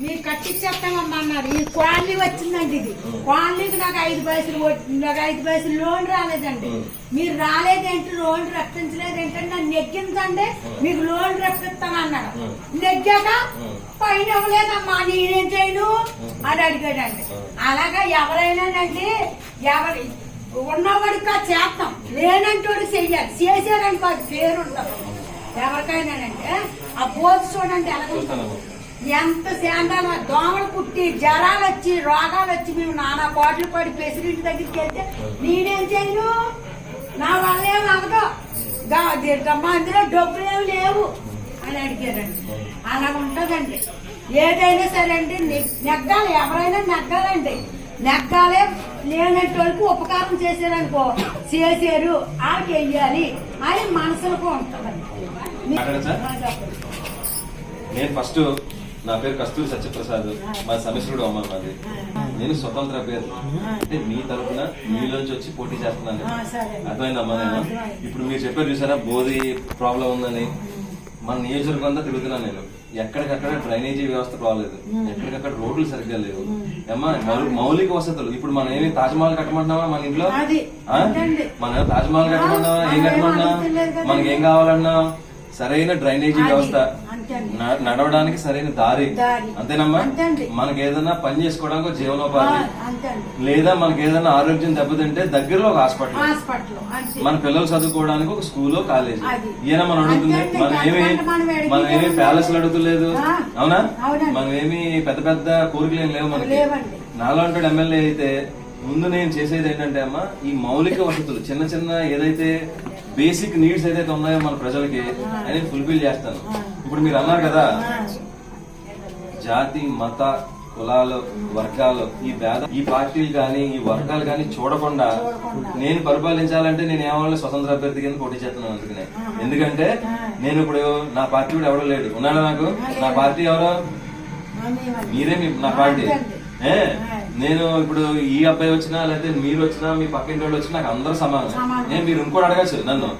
మీరు కట్టించేస్తామమ్మా అన్నారు ఈ క్వాలీ వచ్చిందండి ఇది. క్వాలీకి నాకు ఐదు పైసలు నాకు ఐదు పైసలు లోన్ రాలేదండి. మీరు రాలేదేంటి? లోన్ రప్పించలేదేంటి? అని నన్ను నెగ్గించండి. మీకు లోన్ రప్పిస్తాను అన్నాడు నెగ్గాక పైన ఇవ్వలేదమ్మా. నేనేం చేయను? అని అడిగాడండి. అలాగా ఎవరైనానండి ఎవరి ఉన్నవాడికి చేస్తాం. లేనంటోడు చెయ్యాలి. చేసాడని కాదు పేరు ఉంటాం ఎవరికైనానంటే ఆ పోతు చూడండి ఎలా చూస్తాను ఎంత శాంతాలు దోమలు పుట్టి జ్వరాలు వచ్చి రోగాలు వచ్చి మేము నానా కోట్లు పడి ప్రెసిడెంట్ దగ్గరికి వెళ్తే నేనేం చేయను? నా వల్ల ఏం అవదు గా- దీంట్లో అందులో డబ్బులు ఏమి లేవు అని అడిగారండి. అలా ఉంటదండి. ఏదైనా సరే అండి నెగ్గాలి. ఎవరైనా నెగ్గాలండి. నెగ్గాలే లేనట్టు వరకు ఉపకారం చేశారనుకో చేశారు ఆడికి వెయ్యాలి అని మనసులకు ఉంటుందండి. నేను ఫస్ట్ నా పేరు కస్తూరి సత్యప్రసాద్. మా సమిశ్రుడు అమ్మ మాది. నేను స్వతంత్ర పేరు అంటే మీ తరపున మీలోంచి వచ్చి పోటీ చేస్తున్నాను. అర్థమైందమ్మా నేను. ఇప్పుడు మీరు చెప్పారు చూసారా? బోధి ప్రాబ్లం ఉందని. మన నియోజకవర్గం అంతా తిరుగుతున్నాను నేను. ఎక్కడికక్కడ డ్రైనేజీ వ్యవస్థ బాగలేదు ఎక్కడికక్కడ రోడ్లు సరిగ్గా లేవు. అమ్మా మౌలిక వసతులు. ఇప్పుడు మనం ఏమి తాజ్మహల్ కట్టమంటున్నామా మన ఇంట్లో. మనం తాజ్మహల్ కట్టమన్నావా ఏం కదండి. మనకి ఏం కావాలన్నా? సరైన డ్రైనేజీ. వ్యవస్థ. నడవడానికి సరైన దారి. అంతేనమ్మా. మనకి ఏదైనా పని చేసుకోవడానికి జీవనోపాధి లేదా మనకి ఏదైనా ఆరోగ్యం దెబ్బతింటే దగ్గరలో ఒక హాస్పిటల్ మన పిల్లలు చదువుకోవడానికి ఒక స్కూల్ కాలేజ్. ఈయన మనం అడుగుతుంది. మనం ఏమి మనం ఏమి. ప్యాలెస్లు అడుగుతలేదు. అవునా. మనం ఏమి పెద్ద పెద్ద కోరికలు ఏం లేవు మనకి. నాలాంటి ఎమ్మెల్యే అయితే ముందు నేను చేసేది ఏంటంటే అమ్మా ఈ మౌలిక వసతులు చిన్న చిన్న ఏదైతే బేసిక్ నీడ్స్ ఏదైతే ఉన్నాయో మన ప్రజలకి అనేది ఫుల్ఫిల్ చేస్తాను ఇప్పుడు మీరు అన్నారు కదా జాతి మత కులాలు వర్గాలు ఈ భేద ఈ పార్టీలు కానీ ఈ వర్గాలు కానీ చూడకుండా. నేను పరిపాలించాలంటే నేను ఏమన్నా స్వతంత్ర అభ్యర్థి కింద పోటీ చేస్తున్నాను అందుకనే. ఎందుకంటే నేను ఇప్పుడు నా పార్టీ కూడా ఎవడో లేడు ఉన్నాడా నాకు? నా పార్టీ ఎవరో. మీరే మీ నా పార్టీ. ఏ? నేను ఇప్పుడు ఈ అబ్బాయి వచ్చినా లేకపోతే మీరు వచ్చినా మీ పక్కింటి వాళ్ళు వచ్చినా నాకు అందరూ సమానం. నేను మీరు ఇంకోటి అడగచ్చు నన్ను.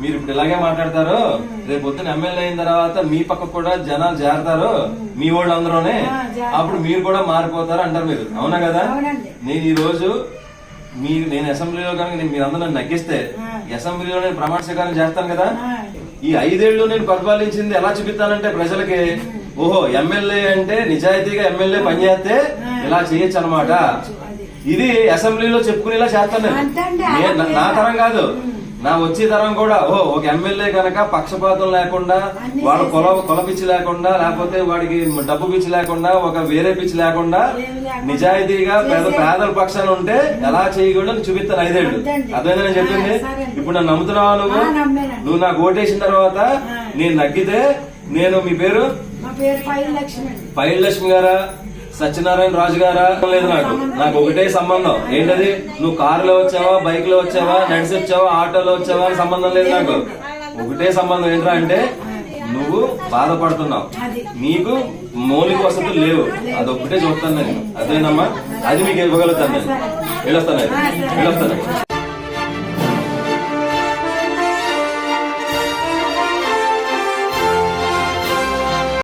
మీరు ఇప్పుడు ఇలాగే మాట్లాడతారు రేపు పొద్దున ఎమ్మెల్యే అయిన తర్వాత మీ పక్క కూడా జనాలు చేరతారు మీ వాళ్ళు అందరూనే. అప్పుడు మీరు కూడా మారిపోతారు అంటారు మీరు అవునా కదా. నేను ఈ రోజు మీ నేను అసెంబ్లీలో కనుక నేను మీరందరూ నన్ను నగ్గిస్తే. అసెంబ్లీలో నేను ప్రమాణ స్వీకారం చేస్తాను కదా. ఈ ఐదేళ్ళు నేను పరిపాలించింది ఎలా చూపిస్తానంటే ప్రజలకి ఓహో ఎమ్మెల్యే అంటే నిజాయితీగా ఎమ్మెల్యే పనిచేస్తే ఇలా చేయొచ్చు అనమాట. ఇది అసెంబ్లీలో చెప్పుకునేలా చేస్తాను నేను. నా- తరం కాదు. నా వచ్చే తరం కూడా ఓ ఒక ఎమ్మెల్యే కనుక పక్షపాతం లేకుండా వాడు కొల. కొల పిచ్చి లేకుండా లేకపోతే వాడికి డబ్బు పిచ్చి లేకుండా ఒక వేరే పిచ్చి లేకుండా నిజాయితీగా పేద. పేదల పక్షాన ఉంటే ఎలా చేయకూడదు చూపిస్తాను అంతేండి. అదే నేను చెప్పింది. ఇప్పుడు నన్ను నమ్ముతున్నావా నువ్వు. నువ్వు నాకు ఓటేసిన తర్వాత. నేను నగ్గితే నేను మీ పేరు మా పేరు పై లక్ష్మి అండి పైల్ లక్ష్మి గారా సత్యనారాయణ రాజు గారా? లేదు నాకు. నాకు ఒకటే సంబంధం. ఏంటది? నువ్వు కారులో వచ్చావా? బైక్లో వచ్చావా? నడిసి వచ్చావా? ఆటోలో వచ్చావా? అని సంబంధం లేదు నాకు. ఒకటే సంబంధం ఏంట్రా అంటే నువ్వు బాధపడుతున్నావు. నీకు మౌలిక వసతులు లేవు. అదొక్కటే చూస్తాను నేను. అదేనమ్మా? అది మీకు ఇవ్వగలుగుతాను నేను. వెళ్ళొస్తాను వెళ్ళొస్తాను